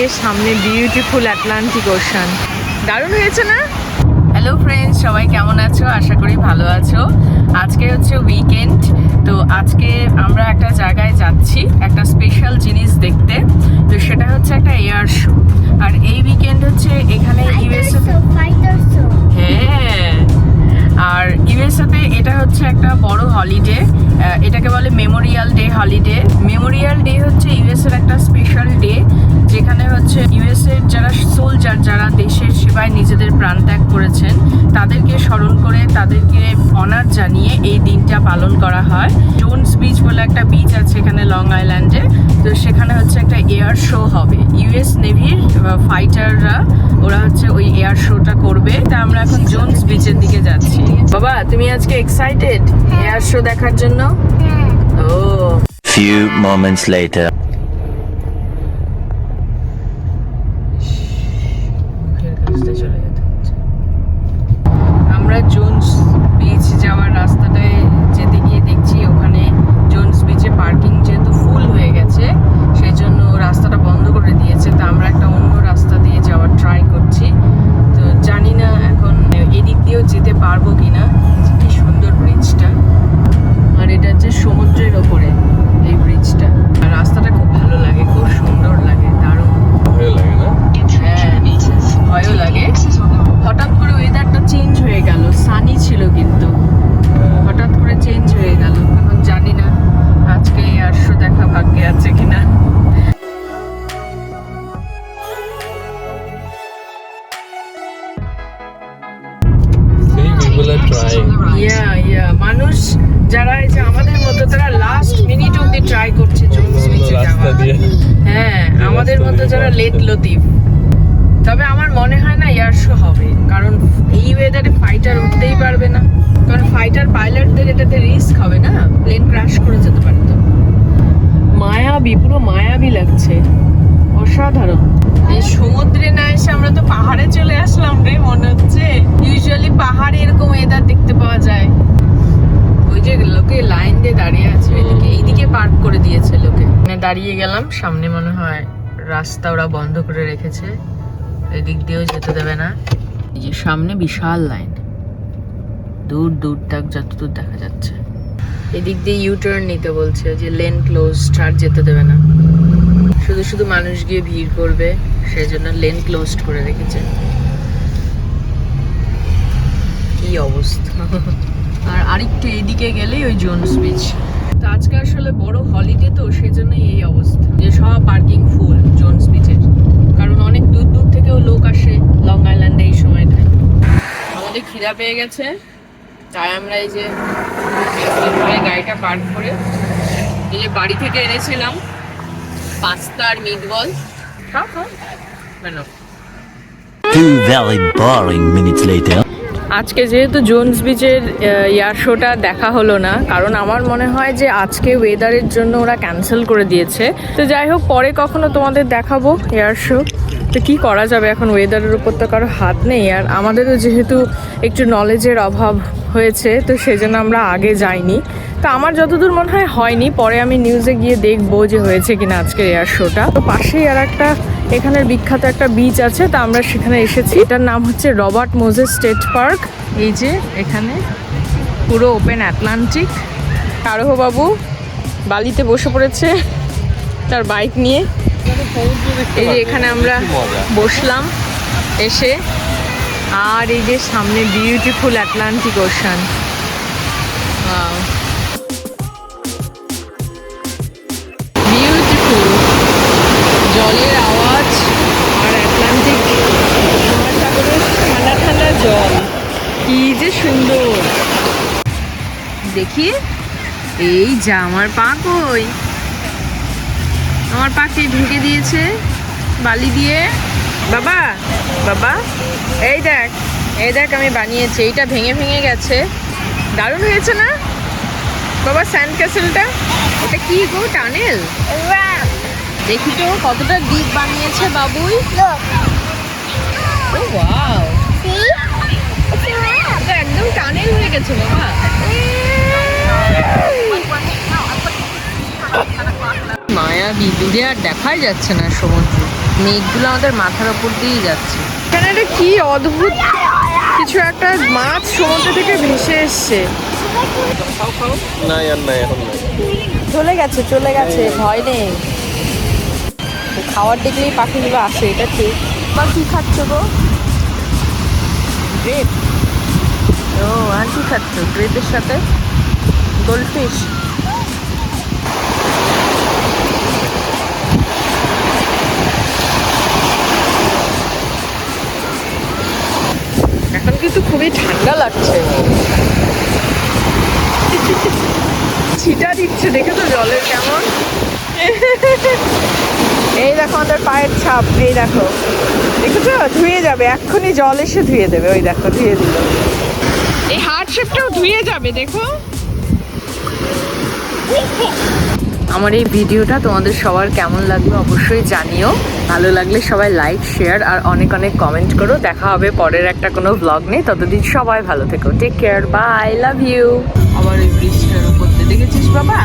যে সামনে beautiful Atlantic ocean দারুণ হয়েছে না? হ্যালো ফ্রেন্ডস সবাই কেমন আছো? আশা করি ভালো আছো। আজকে হচ্ছে উইকেন্ড তো আজকে আমরা একটা জায়গায় যাচ্ছি একটা স্পেশাল জিনিস দেখতে। তো সেটা হচ্ছে একটা এয়ার শো আর এই উইকেন্ড হচ্ছে এখানে ইউএসএ হ্যাঁ। আর ইউএসএতে এটা হচ্ছে একটা বড় হলিডে এটাকে বলে memorial day holiday memorial day হচ্ছে ইউএস এর একটা যেখানে হচ্ছে ইউএস এর যারা সোলজার যারা দেশের সেবায় নিজেদের প্রাণ ত্যাগ করেছেন তাদেরকে স্মরণ করে তাদেরকে অনার জানিয়ে এই দিনটা পালন করা হয়। জোনস বিচ বলে একটা বিচ আছে এখানে লং আইল্যান্ডে তো সেখানে হচ্ছে একটা এয়ার শো হবে। ইউএস নেভির ফাইটাররা ওরা হচ্ছে ওই এয়ার শোটা করবে। তা আমরা এখন জোনস বিচের দিকে যাচ্ছি। বাবা তুমি আজকে এক্সাইটেড এয়ার শো দেখার জন্য? ও। Few moments later. মুখের কাছ যারা এই যে আমাদের মতো তারা লাস্ট মিনিট অব্দি ট্রাই করছে রাস্তা যাওয়ার। দিয়ে। হ্যাঁ আমাদের মতো যারা লেট লতিফ তবে আমার মনে হয় না এয়ার শো হবে কারণ এই ওয়েদারে ফাইটার উঠতেই পারবে না। কারণ ফাইটার পাইলটদের এটাতে রিস্ক হবে না প্লেন ক্র্যাশ করে যেতে পারে তো। মায়াবী পুরো মায়াবী লাগছে। অসাধারণ। এই সমুদ্রে না এসে আমরা তো পাহাড়ে চলে আসলাম রে মনে হচ্ছে ইউজুয়ালি পাহাড়ে এরকম ওয়েদার দেখতে পাওয়া যায় ওই যে লোকে লাইন দিয়ে দাঁড়িয়ে আছে এদিকে এইদিকে পার্ক করে দিয়েছে লোকে মানে দাঁড়িয়ে গেলাম, সামনে মনে হয় রাস্তা ওরা বন্ধ করে রেখেছে, এদিক দিয়েও যেতে দেবে না। এই যে সামনে বিশাল লাইন, দূর দূর তাক যতদূর দেখা যাচ্ছে। এদিক দিয়ে ইউটার্ন নিতে বলছে যে লেন ক্লোজ আর যেতে দেবে না। শুধু শুধু মানুষ গিয়ে ভিড় করবে সেই জন্য লেন ক্লোজ করে রেখেছে। কি অবস্থা। আর আরেকটু এদিকে গেলেই ওই জোনস বিচ আজকে আসলে বড় হলিডে তো সেই জন্যই এই অবস্থা। যে সব পার্কিং ফুল জোনস বিচের কারণ অনেক দূর দূর থেকেও লোক আসে লং আইল্যান্ডে এই সময়টায়। আমাদের খিদা পেয়ে গেছে। তাই আমরা এই যে গাড়িটা পার্ক করে এই যে বাড়ি থেকে এনেছিলাম পাস্তা আর মিট বল খাও। খাও Two very boring minutes later. আজকে যেহেতু জোনস বিচের এয়ার শোটা দেখা হলো না, কারণ আমার মনে হয় যে আজকে ওয়েদারের জন্য ওরা ক্যান্সেল করে দিয়েছে। তো যাই হোক, পরে কখনো তোমাদের দেখাবো এয়ার শো। তো কী করা যাবে এখন ওয়েদারের উপর তো কারও হাত নেই, আর আমাদেরও যেহেতু একটু নলেজের অভাব হয়েছে, তো সেজন্য আমরা আগে যাইনি। তো আমার যতদূর মনে হয় হয়নি। পরে আমি নিউজে গিয়ে দেখব যে হয়েছে কিনা আজকের এয়ার শোটা তো পাশেই আর একটা এখানের বিখ্যাত একটা বিচ আছে, তা আমরা সেখানে এসেছি। এটার নাম হচ্ছে রবার্ট মোজেস স্টেট পার্ক। এই যে এখানে পুরো ওপেন আটলান্টিক কারহ বাবু বালিতে বসে পড়েছে তার বাইক নিয়ে। এই যে এখানে আমরা বসলাম এসে। আর এই যে সামনে বিউটিফুল আটলান্টিক ওশান কি যে সুন্দর। দেখি এই যা আমার পা কই? আমার পাকে ঢুকে দিয়েছে বালি দিয়ে। বাবা বাবা এই দেখ এই দেখ আমি বানিয়েছি এইটা ভেঙে ভেঙে গেছে। দারুণ হয়েছে না? বাবা স্যান্ড ক্যাসেলটা এটা কি গো টানেল? দেখি তো কতটা দ্বীপ বানিয়েছে বাবুই। ও ওয়াও একদম টানেল হয়ে গেছে বাবা। মায়াবী দূরে আর দেখাই যাচ্ছে না সমুদ্র মেঘগুলো আমাদের মাথার ওপর দিয়েই যাচ্ছে। এখানে একটা কি অদ্ভুত কিছু একটা মাছ সমুদ্র থেকে ভেসে এসছে। চলে গেছে চলে গেছে ভয় নেই। খাওয়ার দেখলেই পাখিগুলো আসে এটা ঠিক। বা কি খাচ্ছ গো? গ্রেপ খাচ্ছ গ্রেপের সাথে গোল্ডফিশ এখন কিন্তু খুবই ঠান্ডা লাগছে। ছিটা দিচ্ছে, দেখে তো জলের কেমন। এই দেখো আমাদের পায়ের ছাপ, এই দেখো। দেখেছ? ধুয়ে যাবে, এক্ষুনি জল এসে ধুয়ে দেবে, ওই দেখো, ধুয়ে দিল। শেপটাও ধুয়ে যাবে দেখো। আমার এই ভিডিওটা তোমাদের সবার কেমন লাগল অবশ্যই জানিও। ভালো লাগলে সবাই লাইক শেয়ার আর অনেক অনেক কমেন্ট করো। দেখা হবে পরের একটা কোনো ব্লগ নেই ততদিন সবাই ভালো থেকো। Take care bye love you আবার এই ব্রিজটার উপর দেখেছিস বাবা?